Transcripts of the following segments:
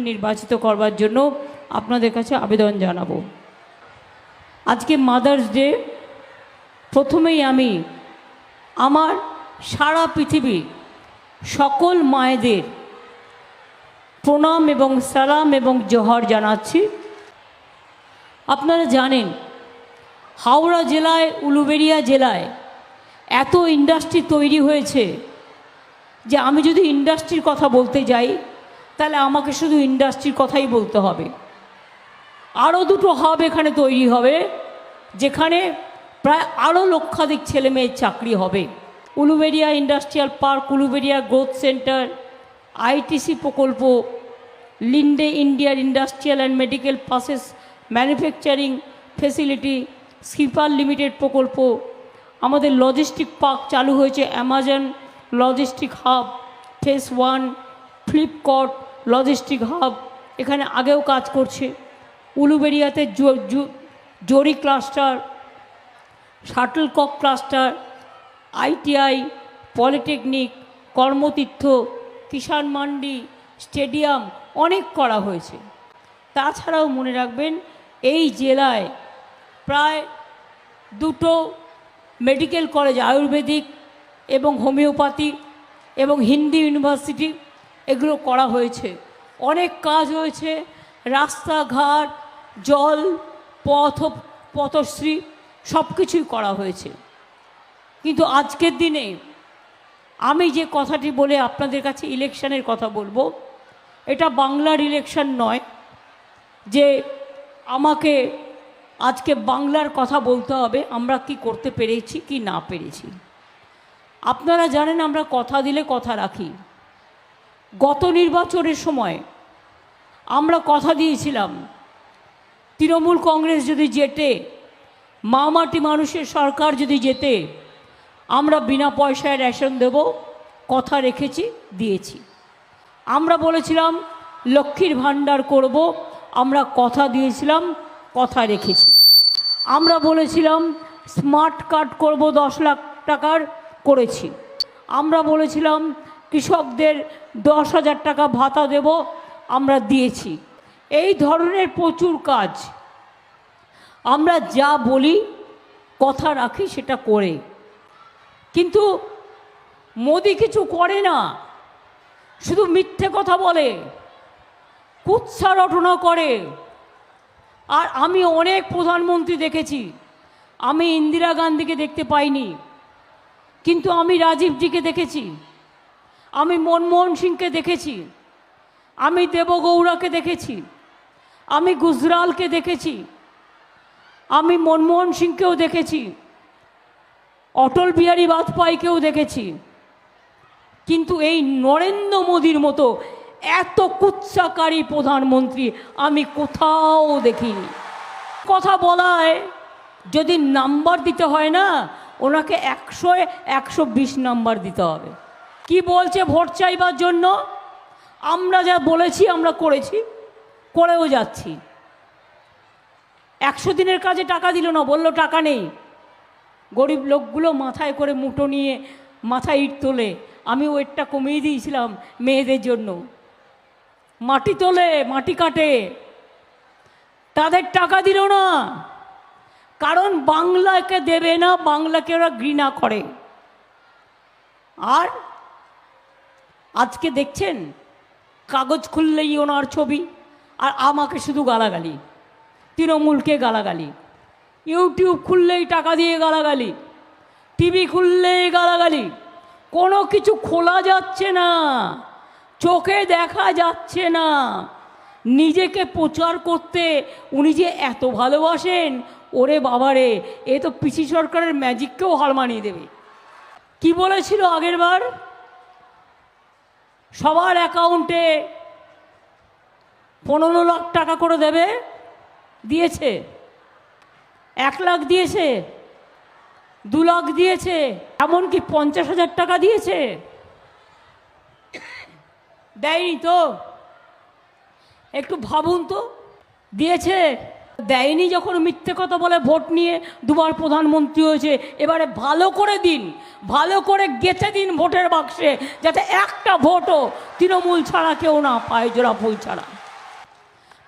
নির্বাচিত করবার জন্য আপনাদের কাছে আবেদন জানাব। আজকে মাদার্স ডে প্রথমেই আমি আমার সারা পৃথিবী সকল মায়েদের প্রণাম এবং সালাম এবং জোহর জানাচ্ছি। আপনারা জানেন, হাওড়া জেলায়, উলুবেড়িয়া জেলায় এত ইন্ডাস্ট্রি তৈরি হয়েছে যে আমি যদি ইন্ডাস্ট্রির কথা বলতে যাই তাহলে আমাকে শুধু ইন্ডাস্ট্রির কথাই বলতে হবে। আরও দুটো হাব এখানে তৈরি হবে, যেখানে প্রায় আরও লক্ষাধিক ছেলে মেয়ের চাকরি হবে। Uluberia industrial park Uluberia growth centre ITC প্রকল্প লিন্ডে ইন্ডিয়ার industrial and medical process manufacturing facility Skipper Limited প্রকল্প, আমাদের লজিস্টিক পার্ক চালু হয়েছে Amazon logistic hub phase one Flipkart logistic hub এখানে আগেও কাজ করছে। উলুবেরিয়াতে zari cluster shuttlecock cluster ITI polytechnic Karmatirtha, Kisan Mandi stadium অনেক করা হয়েছে। তাছাড়াও মনে রাখবেন, এই জেলায় প্রায় দুটো মেডিকেল কলেজ আয়ুর্বেদিক এবং হোমিওপ্যাথি এবং হিন্দি ইউনিভার্সিটি এগুলো করা হয়েছে। অনেক কাজ হয়েছে। রাস্তাঘাট, জল, পথ, পথশ্রী সব কিছুই করা হয়েছে। কিন্তু আজকের দিনে আমি যে কথাটি বলে আপনাদের কাছে ইলেকশনের কথা বলব, এটা বাংলার ইলেকশন নয়। যে আমাকে আজকে বাংলার কথা বলতে হবে, আমরা কি করতে পেরেছি, কি না পেরেছি। আপনারা জানেন আমরা কথা দিলে কথা রাখি। গত নির্বাচনের সময় আমরা কথা দিয়েছিলাম, তৃণমূল কংগ্রেস যদি জেতে, মামাটি মানুষের সরকার যদি যেতে আমরা বিনা পয়সায় রেশন দেব, কথা রেখেছি, দিয়েছি। আমরা বলেছিলাম, লক্ষ্মীর ভাণ্ডার করব, আমরা কথা দিয়েছিলাম, কথা রেখেছি। আমরা বলেছিলাম, স্মার্ট কার্ড করব দশ লাখ টাকার, করেছি। আমরা বলেছিলাম কৃষকদের দশ হাজার টাকা ভাতা দেব, আমরা দিয়েছি। এই ধরনের প্রচুর কাজ। আমরা যা বলি, কথা রাখি, সেটা করে। কিন্তু মোদি কিছু করে না। শুধু মিথ্যে কথা বলে, কুৎসা রটনা করে। আর আমি অনেক প্রধানমন্ত্রী দেখেছি, আমি ইন্দিরা গান্ধীকে দেখতে পাইনি, কিন্তু আমি রাজীবজিকে দেখেছি। আমি মনমোহন সিংকে দেখেছি। আমি দেবগৌড়াকে দেখেছি। আমি গুজরালকে দেখেছি। আমি মনমোহন সিংকেও দেখেছি। অটল বিহারী বাজপেয়ীকেও দেখেছি। কিন্তু এই নরেন্দ্র মোদীর মতো এত কুৎসাকারী প্রধানমন্ত্রী আমি কোথাও দেখিনি। কথা বলায় যদি নাম্বার দিতে হয় না, ওনাকে একশো একশো বিশ নাম্বার দিতে হবে। কি বলছে ভোট চাইবার জন্য? আমরা যা বলেছি, আমরা করেছি, করেও যাচ্ছি। একশো দিনের কাজে টাকা দিল না, বলল, টাকা নেই। গরিব লোকগুলো মাথায় করে মুটো নিয়ে মাথায় ইট তোলে। আমি ওয়েটটা কমিয়ে দিয়েছিলাম মেয়েদের জন্য। মাটি তোলে, মাটি কাটে। তাদের টাকা দিল না। কারণ বাংলাকে দেবে না, বাংলাকে ওরা ঘৃণা করে। আর আজকে দেখছেন? কাগজ খুললেই ওনার ছবি, আর আমাকে শুধু গালাগালি। তৃণমূলকে গালাগালি। ইউটিউব খুললেই টাকা দিয়ে গালাগালি। টিভি খুললেই গালাগালি। কোনো কিছু খোলা যাচ্ছে না। চোখে দেখা যাচ্ছে না। নিজেকে প্রচার করতে উনি যে এত ভালোবাসেন, ওরে বাবারে, এ তো পিসি সরকারের ম্যাজিককেও হার মানিয়ে দেবে। কি বলেছিল আগের বার সবার অ্যাকাউন্টে পনেরো লাখ টাকা করে দেবে, দিয়েছে। এক লাখ দিয়েছে, দু লাখ দিয়েছে, এমনকি পঞ্চাশ হাজার টাকা দিয়েছে। দেয়নি তো? একটু ভাবুন তো। দিয়েছে দেয়নি যখন মিথ্যে কথা বলে ভোট নিয়ে দুবার প্রধানমন্ত্রী হয়েছে, এবারে ভালো করে দিন, ভালো করে গেছে দিন ভোটের বাক্সে, যাতে একটা ভোটও তৃণমূল ছাড়া কেউ না পায় জোড়া ফুল ছাড়া।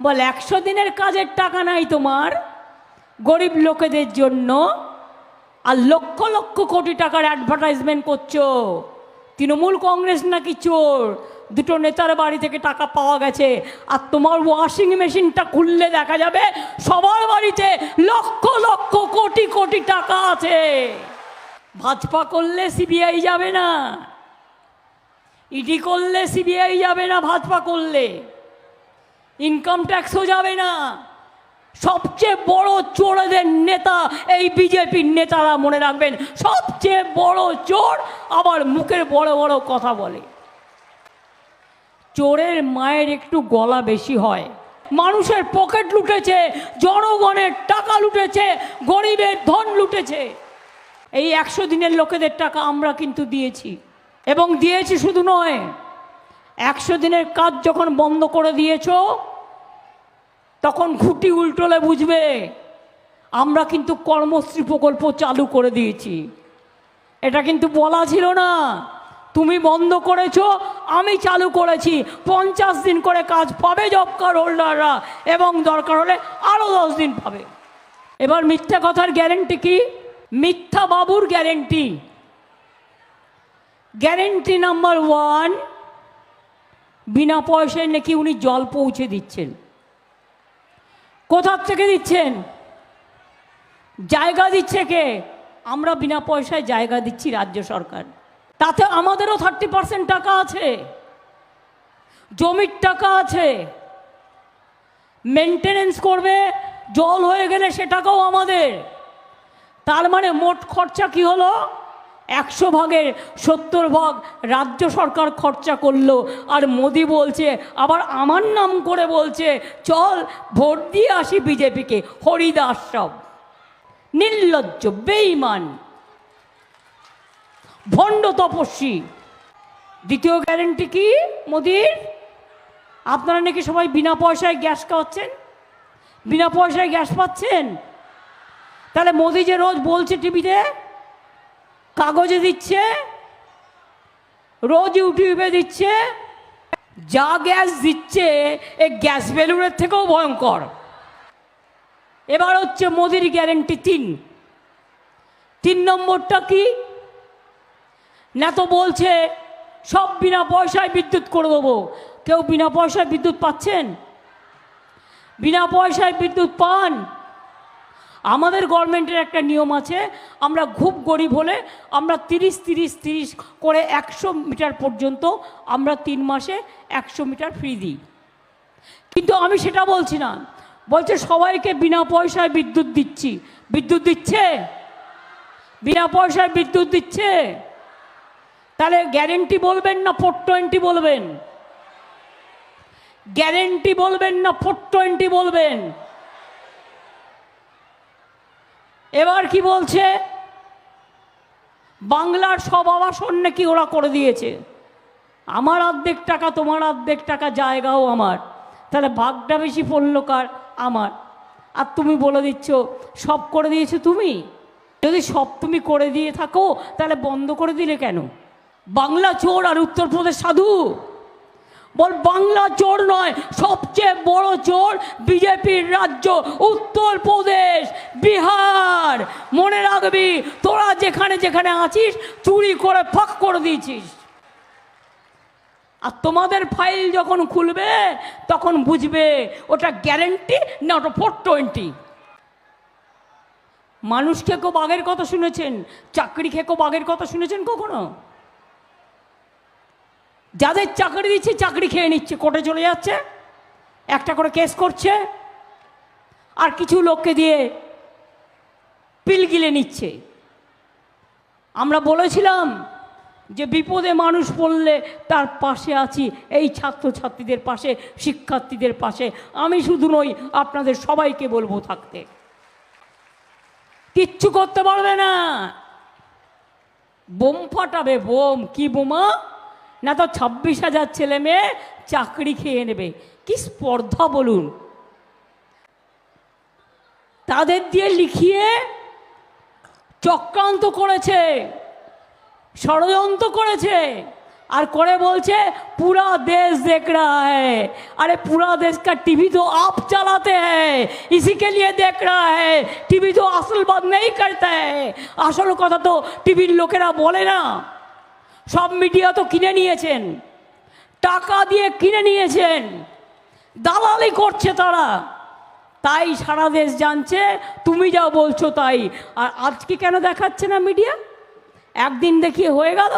বল, একশো দিনের কাজের টাকা নাই তোমার, গরিব লোকেদের জন্য, আর লক্ষ লক্ষ কোটি টাকার অ্যাডভার্টাইজমেন্ট করছ, তৃণমূল কংগ্রেস নাকি চোর দুটো নেতার বাড়ি থেকে টাকা পাওয়া গেছে। আর তোমার ওয়াশিং মেশিনটা খুললে দেখা যাবে সবার বাড়িতে লক্ষ লক্ষ, কোটি কোটি টাকা আছে। ভাজপা করলে সিবিআই যাবে না। ইডি করলে সিবিআই যাবে না ভাজপা করলে। ইনকাম ট্যাক্সও যাবে না। সবচেয়ে বড় চোরদের নেতা এই বিজেপির নেতারা মনে রাখবেন। সবচেয়ে বড় চোর আবার মুখের বড় বড় কথা বলে। চোরের মায়ের একটু গলা বেশি হয়। মানুষের পকেট লুটেছে, জনগণের টাকা লুটেছে, গরিবের ধন লুটেছে। এই একশো দিনের লোকেদের টাকা আমরা কিন্তু দিয়েছি। এবং দিয়েছি শুধু নয়, একশো দিনের কাজ যখন বন্ধ করে দিয়েছ, তখন খুঁটি উল্টোলে বুঝবে, আমরা কিন্তু কর্মশ্রী প্রকল্প চালু করে দিয়েছি। এটা কিন্তু বলা ছিল না। তুমি বন্ধ করেছ আমি চালু করেছি। পঞ্চাশ দিন করে কাজ পাবে জব কার্ড হোল্ডাররা এবং দরকার হলে আরও দশ দিন পাবে। এবার মিথ্যা কথার গ্যারেন্টি কি? মিথ্যা বাবুর গ্যারেন্টি গ্যারেন্টি নাম্বার ওয়ান বিনা পয়সায় নাকি উনি জল পৌঁছে দিচ্ছেন। কোথার থেকে দিচ্ছেন? জায়গা দিচ্ছে কে? আমরা বিনা পয়সায় জায়গা দিচ্ছি রাজ্য সরকার। তাতে আমাদেরও থার্টি পার্সেন্ট টাকা আছে। জমির টাকা আছে। মেনটেনেন্স করবে, জল হয়ে গেলে সে টাকাও আমাদের। তার মানে মোট খরচা কি হলো? একশো ভাগের সত্তর ভাগ রাজ্য সরকার খরচা করল। আর মোদি বলছে, আবার আমার নাম করে বলছে, চল ভোট দিয়ে আসি বিজেপিকে। হরিদাস সব নির্লজ্জ বেইমান ভণ্ড তপস্বী। দ্বিতীয় গ্যারেন্টি কি, মোদির? আপনারা নাকি সবাই বিনা পয়সায় গ্যাস খাওয়াচ্ছেন? বিনা পয়সায় গ্যাস পাচ্ছেন? তাহলে মোদি যে রোজ বলছে টিভিতে, কাগজে দিচ্ছে, রোজ ইউটিউবে দিচ্ছে, যা গ্যাস দিচ্ছে, এ গ্যাস বেলুনের থেকেও ভয়ঙ্কর। এবার হচ্ছে মোদির গ্যারেন্টি তিন। তিন নম্বরটা কি? না তো বলছে, সব বিনা পয়সায় বিদ্যুৎ করে দেবো। কেউ বিনা পয়সায় বিদ্যুৎ পাচ্ছেন? বিনা পয়সায় বিদ্যুৎ পান? আমাদের গভর্নমেন্টের একটা নিয়ম আছে, আমরা খুব গরিব হলে আমরা তিরিশ তিরিশ তিরিশ করে একশো মিটার পর্যন্ত আমরা তিন মাসে একশো মিটার ফ্রি দিই। কিন্তু আমি সেটা বলছি না। বলছে, সবাইকে বিনা পয়সায় বিদ্যুৎ দিচ্ছি। বিদ্যুৎ দিচ্ছে? বিনা পয়সায় বিদ্যুৎ দিচ্ছে? তাহলে গ্যারেন্টি বলবেন না ফোর টোয়েন্টি বলবেন? গ্যারেন্টি বলবেন না ফোর টোয়েন্টি বলবেন? এবার কি বলছে? বাংলার সব আবাসন নাকি ওরা করে দিয়েছে। আমার অর্ধেক টাকা, তোমার অর্ধেক টাকা, জায়গাও আমার। তাহলে ভাগটা বেশি পড়ল কার? আমার। আর তুমি বলে দিচ্ছ, সব করে দিয়েছ তুমি? যদি সব তুমি করে দিয়ে থাকো, তাহলে বন্ধ করে দিলে কেন? বাংলা চোর আর উত্তরপ্রদেশ সাধু। বল, বাংলা চোর নয়, সবচেয়ে বড় চোর বিজেপির রাজ্য উত্তরপ্রদেশ বিহার। মনে রাখবি, তোরা যেখানে যেখানে আছিস, চুরি করে ফাঁক করে দিয়েছিস। আর তোমাদের ফাইল যখন খুলবে, তখন বুঝবে, ওটা গ্যারেন্টি না ওটা ফোর টোয়েন্টি মানুষকে খেকো বাঘের কথা শুনেছেন? চাকরি খেয়ে খেকো বাঘের কথা শুনেছেন কখনো? যাদের চাকরি দিচ্ছে, চাকরি খেয়ে নিচ্ছে, কোর্টে চলে যাচ্ছে, একটা করে কেস করছে, আর কিছু লোককে দিয়ে পিল গিলে নিচ্ছে। আমরা বলেছিলাম যে বিপদে মানুষ পড়লে তার পাশে আছি, এই ছাত্রছাত্রীদের পাশে, শিক্ষার্থীদের পাশে। আমি শুধু নই, আপনাদের সবাইকে বলব থাকতে। কিচ্ছু করতে পারবে না। বোম ফাটাবে, বোম, কি বোমা? না তো ছাব্বিশ হাজার ছেলে মেয়ে চাকরি খেয়ে নেবে। কি স্পর্ধা বলুন। তাদের দিয়ে লিখিয়ে চক্রান্ত করেছে, ষড়যন্ত্র করেছে, আর করে বলছে, পুরা দেশ দেখ রা হ্যাঁ আরে পুরা দেশ কা টিভি তো আপ চালাতে হ্যাঁ ইসি কে লিয়ে দেখ রা হ্যাঁ টিভি তো আসল বাদ নেই করতে হ্যাঁ আসল কথা তো টিভির লোকেরা বলে না। সব মিডিয়া তো কিনে নিয়েছেন। টাকা দিয়ে কিনে নিয়েছেন। দালালি করছে তারা। তাই সারা দেশ জানছে, তুমি যা বলছো তাই। আর আজকে কেন দেখাচ্ছে না মিডিয়া? একদিন দেখিয়ে হয়ে গেল।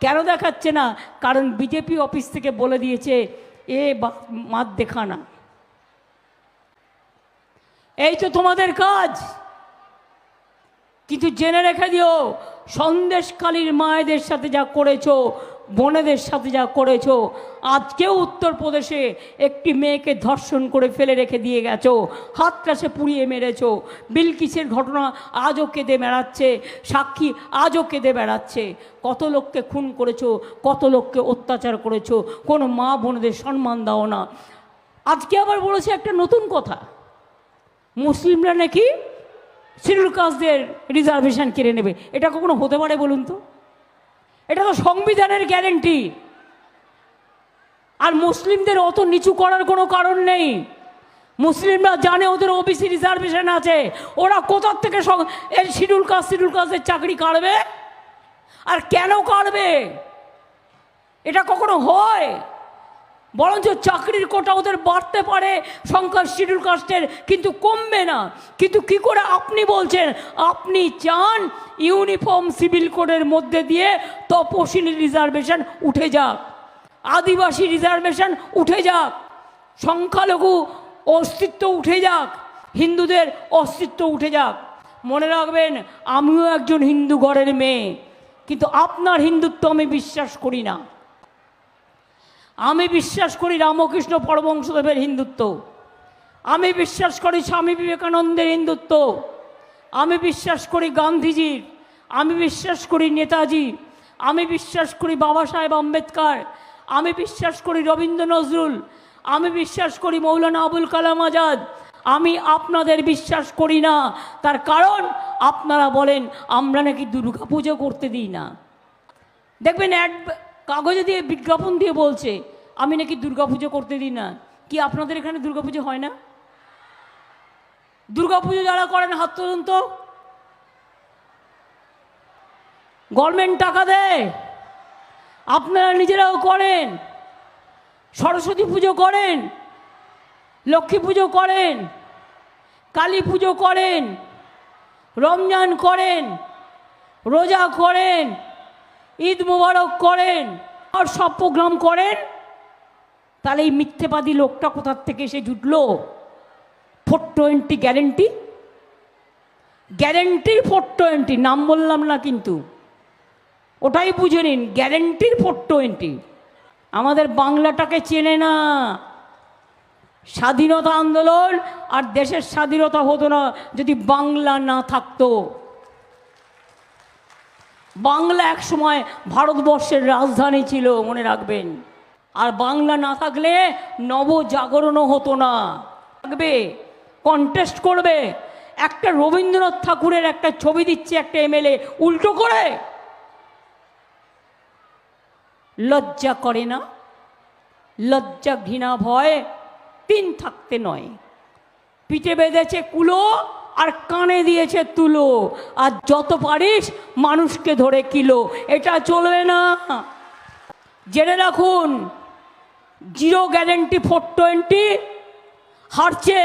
কেন দেখাচ্ছে না? কারণ বিজেপি অফিস থেকে বলে দিয়েছে, এ মাত দেখানা। এই তো তোমাদের কাজ। কিন্তু জেনে রেখে দিও, সন্দেশকালীর মায়েদের সাথে যা করেছ, বোনেদের সাথে যা করেছ, আজকেও উত্তরপ্রদেশে একটি মেয়েকে ধর্ষণ করে ফেলে রেখে দিয়ে গেছো হাতটাসে পুড়িয়ে মেরেছো, বিলকিসের ঘটনা আজও কেঁদে বেড়াচ্ছে, সাক্ষী আজও কেঁদে বেড়াচ্ছে, কত লোককে খুন করেছ, কত লোককে অত্যাচার করেছ, কোনো মা বোনেদের সম্মান দাও না। আজকে আবার বলেছে একটা নতুন কথা, মুসলিমরা নাকি শিডিউল কাস্টদের রিজার্ভেশন কেড়ে নেবে। এটা কখনো হতে পারে বলুন তো? এটা তো সংবিধানের গ্যারেন্টি আর মুসলিমদের অত নিচু করার কোনো কারণ নেই। মুসলিমরা জানে ওদের ওবিসি রিজার্ভেশন আছে। ওরা কোথার থেকে এই শিডিউল কাস্ট শিডিউল কাস্টের চাকরি কাটবে? আর কেন কাটবে? এটা কখনো হয়? বরঞ্চ চাকরির কোটা ওদের বাড়তে পারে সংখ্যা শিডিউল কাস্টের কিন্তু কমবে না। কিন্তু কি করে আপনি বলছেন? আপনি চান ইউনিফর্ম সিভিল কোডের মধ্যে দিয়ে তপশিলি রিজার্ভেশন উঠে যাক, আদিবাসী রিজার্ভেশন উঠে যাক, সংখ্যালঘু অস্তিত্ব উঠে যাক, হিন্দুদের অস্তিত্ব উঠে যাক। মনে রাখবেন, আমিও একজন হিন্দু ঘরের মেয়ে, কিন্তু আপনার হিন্দুত্ব আমি বিশ্বাস করি না। আমি বিশ্বাস করি রামকৃষ্ণ পরমংশদেবের হিন্দুত্ব। আমি বিশ্বাস করি স্বামী বিবেকানন্দের হিন্দুত্ব। আমি বিশ্বাস করি গান্ধীজির। আমি বিশ্বাস করি নেতাজি। আমি বিশ্বাস করি বাবা সাহেব আম্বেদকর। আমি বিশ্বাস করি রবীন্দ্র নজরুল। আমি বিশ্বাস করি মৌলানা আবুল কালাম আজাদ। আমি আপনাদের বিশ্বাস করি না। তার কারণ আপনারা বলেন, আমরা নাকি দুর্গা পুজো করতে দিই না। দেখবেন অ্যাড কাগজে দিয়ে বিজ্ঞাপন দিয়ে বলছে, আমি নাকি দুর্গাপুজো করতে দিই না। কি আপনাদের এখানে দুর্গাপুজো হয় না? দুর্গাপুজো যারা করেন, হাত তুলুন গভর্নমেন্ট টাকা দেয়, আপনারা নিজেরাও করেন। সরস্বতী পুজো করেন, লক্ষ্মী পুজো করেন, কালী পুজো করেন, রমজান করেন, রোজা করেন। ঈদ মুবারক করেন, আর সব প্রোগ্রাম করেন, তাহলে এই মিথ্যেবাদী লোকটা কোথার থেকে এসে জুটলো? ফোর টোয়েন্টি গ্যারেন্টি গ্যারেন্টির ফোর টোয়েন্টি নাম বললাম না কিন্তু। ওটাই বুঝে নিন গ্যারেন্টির ফোর টোয়েন্টি আমাদের বাংলাটাকে চেনে না। স্বাধীনতা আন্দোলন আর দেশের স্বাধীনতা হতো না যদি বাংলা না থাকতো। বাংলা এক সময় ভারতবর্ষের রাজধানী ছিল, মনে রাখবেন। আর বাংলা না থাকলে নবজাগরণও হতো না। থাকবে কন্টেস্ট করবে। একটা রবীন্দ্রনাথ ঠাকুরের একটা ছবি দিচ্ছে একটা এমএলএ উল্টো করে। লজ্জা করে না? লজ্জা ঘৃণা ভয় তিন থাকতে নয়। পিঠে বেঁধেছে কুলো আর কানে দিয়েছে তুলো। আর যত পারিস মানুষকে ধরে কিলো। এটা চলবে না। জেনে রাখুন, জিরো গ্যারেন্টি ফোর টোয়েন্টি হারছে,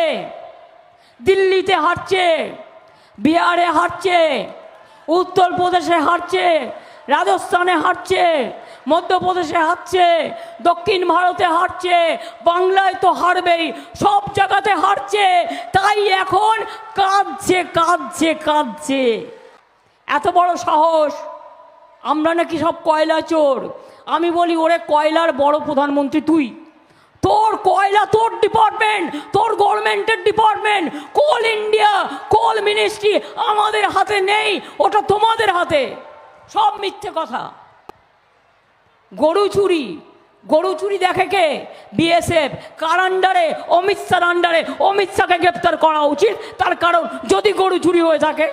দিল্লিতে হারছে, বিহারে হারছে, উত্তরপ্রদেশে হারছে, রাজস্থানে হারছে মধ্যপ্রদেশে হারছে দক্ষিণ ভারতে হারছে বাংলায় তো হারবেই, সব জায়গাতে হারছে তাই এখন কাঁদছে কাঁদছে কাঁদছে। এত বড় সাহস, আমরা নাকি সব কয়লা চোর। আমি বলি, ওরে কয়লার বড় প্রধানমন্ত্রী তুই। তোর কয়লা, তোর ডিপার্টমেন্ট, তোর গভর্নমেন্টের department, coal India, coal ministry আমাদের হাতে নেই, ওটা তোমাদের হাতে। সব মিথ্যে কথা। গরু চুরি। গরু চুরি দেখে কে? বিএসএফ। কার আন্ডারে অমিত শাহর আন্ডারে অমিত শাহকে গ্রেপ্তার করা উচিত। তার কারণ, যদি গরু চুরি হয়ে থাকে,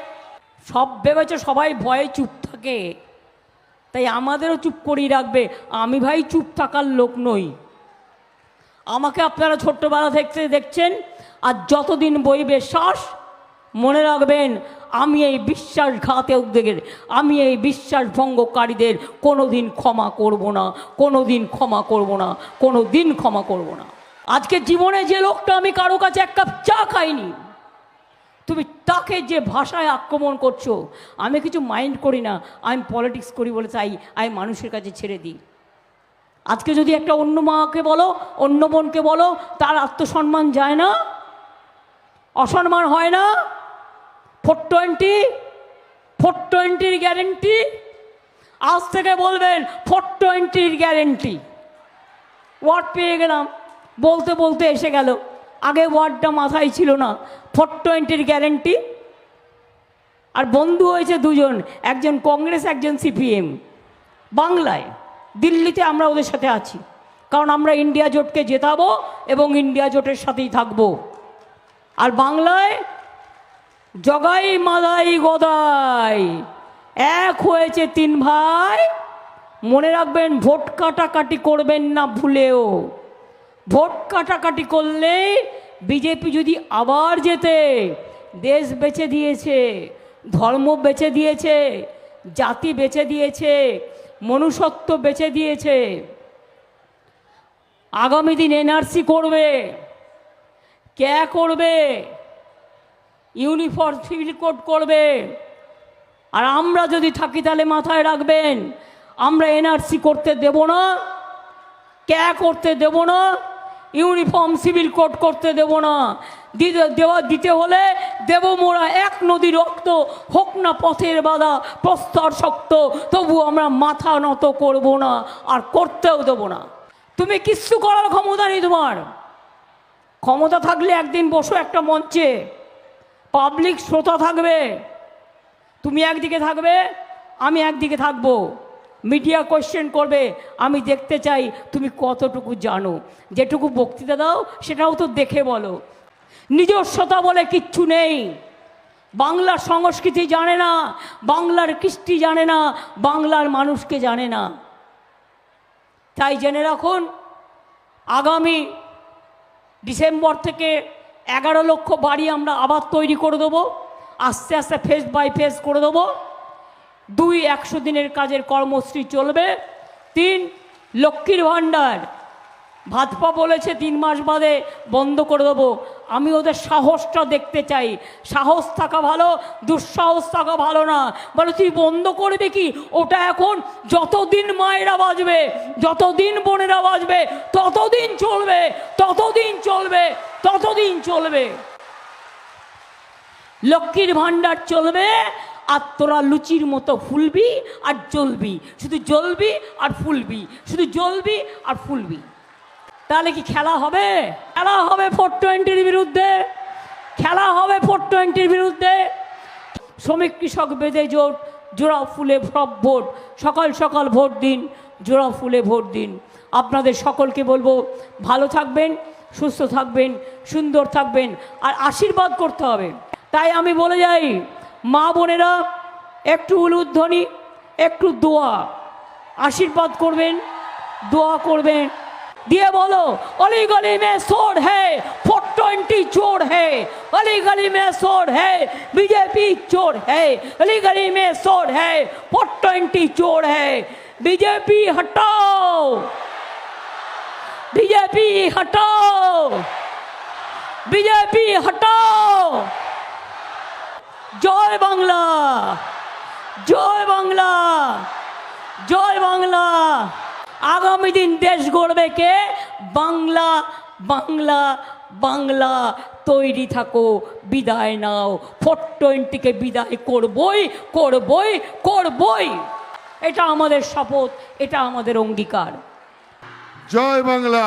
সব ভেবেছে সবাই ভয়ে চুপ থাকে। তাই আমাদেরও চুপ করিয়ে রাখবে। আমি ভাই চুপ থাকার লোক নই। আমাকে আপনারা ছোট্টবেলা থেকে দেখছেন, আর যতদিন বইবে শ্বাস মনে রাখবেন আমি এই বিশ্বাসঘাতে উদ্বেগের আমি এই বিশ্বাস ভঙ্গকারীদের কোনো দিন ক্ষমা করব না কোনো দিন ক্ষমা করব না কোনো দিন ক্ষমা করব না। আজকে জীবনে যে লোকটা আমি কারও কাছে এক কাপ চা খাইনি, তুমি তাকে যে ভাষায় আক্রমণ করছ, আমি কিছু মাইন্ড করি না, আমি পলিটিক্স করি বলে তাই, আমি মানুষের কাছে ছেড়ে দিই। আজকে যদি একটা অন্য মাকে বলো, অন্য বোনকে বলো, তার আত্মসম্মান যায় না, অসম্মান হয় না ফোর টোয়েন্টি, ফোর টোয়েন্টির গ্যারেন্টি আজ থেকে বলবেন, ফোর টোয়েন্টির গ্যারেন্টি ওয়ার্ড পেয়ে গেলাম। বলতে বলতে এসে গেল। আগে ওয়ার্ডটা মাথায় ছিল না। ফোর টোয়েন্টির গ্যারেন্টি আর বন্ধু হয়েছে দুজন, একজন কংগ্রেস, একজন সিপিএম। বাংলায়, দিল্লিতে আমরা ওদের সাথে আছি। কারণ আমরা ইন্ডিয়া জোটকে জেতাবো এবং ইন্ডিয়া জোটের সাথেই থাকব। আর বাংলায় জগাই মাদাই গদাই। এক হয়েছে তিন ভাই, মনে রাখবেন ভোট কাটাকাটি করবেন না ভুলেও। ভোট কাটাকাটি করলে বিজেপি যদি আবার যেতে দেশ বেচে দিয়েছে, ধর্ম বেচে দিয়েছে, জাতি বেচে দিয়েছে, মনুষ্যত্ব বেচে দিয়েছে, আগামী দিন এনআরসি করবে। কে করবে? ইউনিফর্ম সিভিল কোড করবে। আর আমরা যদি থাকি তাহলে মাথায় রাখবেন, আমরা এনআরসি করতে দেব না, ক্যা করতে দেব না, ইউনিফর্ম সিভিল কোড করতে দেব না। দেওয়া, দিতে হলে দেব মোরা এক নদী রক্ত, হোক না পথের বাধা, প্রস্তর শক্ত, তবু আমরা মাথা নত করব না, আর করতেও দেব না। তুমি কিচ্ছু করার ক্ষমতা নেই তোমার। ক্ষমতা থাকলে একদিন বসো একটা মঞ্চে। পাবলিক শ্রোতা থাকবে। তুমি একদিকে থাকবে, আমি একদিকে থাকব। মিডিয়া কোয়েশ্চেন করবে, আমি দেখতে চাই তুমি কতটুকু জানো। যেটুকু বক্তৃতা দাও, সেটাও তো দেখে বলো। নিজস্বতা বলে কিচ্ছু নেই। বাংলার সংস্কৃতি জানে না, বাংলার কৃষ্টি জানে না, বাংলার মানুষকে জানে না। তাই জেনে রাখুন, আগামী ডিসেম্বর থেকে এগারো লক্ষ বাড়ি আমরা আবার তৈরি করে দেবো, আস্তে আস্তে ফেস বাই ফেস করে দেবো। দুই একশো দিনের কাজের কর্মশ্রী চলবে। তিন লক্ষ্মীর ভাণ্ডার ভাজপা বলেছে, তিন মাস বাদে বন্ধ করে দেবো। আমি ওদের সাহসটা দেখতে চাই। সাহস থাকা ভালো, দুঃসাহস থাকা ভালো না। বলে, তুই বন্ধ করবি কি? ওটা এখন যতদিন মায়েরা বাজবে যতদিন বোনেরা বাজবে ততদিন চলবে ততদিন চলবে ততদিন চলবে। লক্ষ্মীর ভাণ্ডার চলবে, আর তোরা লুচির মতো ফুলবি আর জ্বলবি। শুধু জ্বলবি আর ফুলবি, শুধু জ্বলবি আর ফুলবি। তাহলে কি খেলা হবে? খেলা হবে ফোর টোয়েন্টির বিরুদ্ধে। খেলা হবে ফোর টোয়েন্টির বিরুদ্ধে। শ্রমিক কৃষক বেঁধে জোট, জোড়া ফুলে সব ভোট। সকাল সকাল ভোট দিন, জোড়া ফুলে ভোট দিন। আপনাদের সকলকে বলব, ভালো থাকবেন, সুস্থ থাকবেন, সুন্দর থাকবেন, আর আশীর্বাদ করতে হবে। তাই আমি বলে যাই, মা বোনেরা, একটু উলুধ্বনি, একটু দোয়া। আশীর্বাদ করবেন, দোয়া করবেন। দিয়ে বলো অলি গলি মে সোর है फोर ट्वेंटी चोर है अली गली में सोर है बीजेपी चोर है अली गली में सोर है फोर ट्वेंटी चोर है बीजेपी हटाओ बीजेपी हटाओ बीजेपी हटाओ জয় বাংলা জয় বাংলা জয় বাংলা আগামী দিন দেশ গড়বে কে? বাংলা বাংলা বাংলা। তৈরি থাকো, বিদায় নাও। ফোর টোয়েন্টিকে বিদায় করবই করবই করবই। এটা আমাদের শপথ, এটা আমাদের অঙ্গীকার। জয় বাংলা।